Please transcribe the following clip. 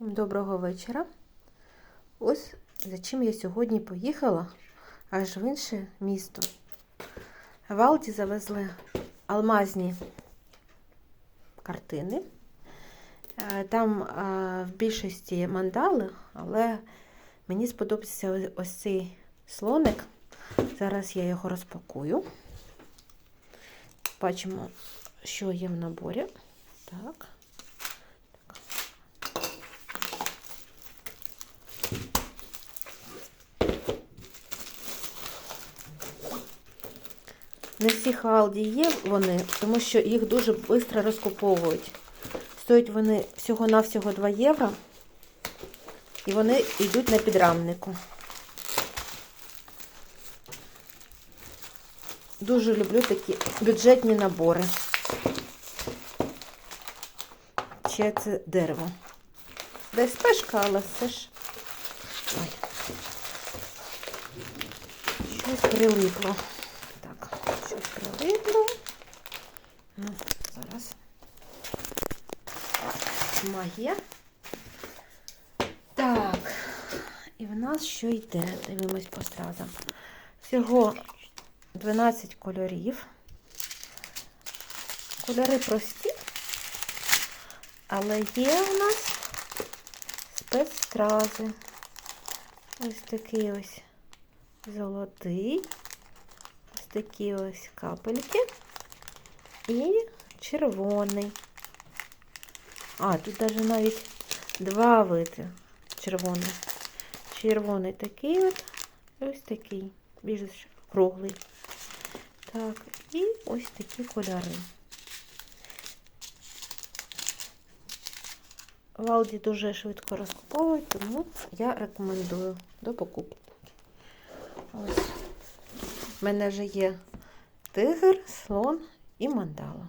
Всім доброго вечора. Ось за чим я сьогодні поїхала аж в інше місто. В завезли алмазні картини. Е, Там е, в більшості мандали, але мені сподобався ось цей слоник. Зараз я його розпакую. Бачимо, що є в наборі. Так. Не всі халді є вони, тому що їх дуже швидко розкуповують. Стоять вони всього-навсього 2 євро. І вони йдуть на підрамнику. Дуже люблю такі бюджетні набори. Ще це дерево. Десь спешка, але все ж. Ой. Щось прилипло. Прилипло. Ну, зараз. Магія. Так. І в нас що йде? Дивимось по стразам. Всього 12 кольорів. Кольори прості, але є у нас спецстрази. Ось такий ось золотий, такі ось капельки і червоний. А, тут навіть навіть два види червоний. Червоний такий от, ось такий, більш круглий. Так, і ось такі кольори. В Алді дуже швидко розкуповують, тому я рекомендую до покупки. Ось. У мене вже є тигр, слон і мандала.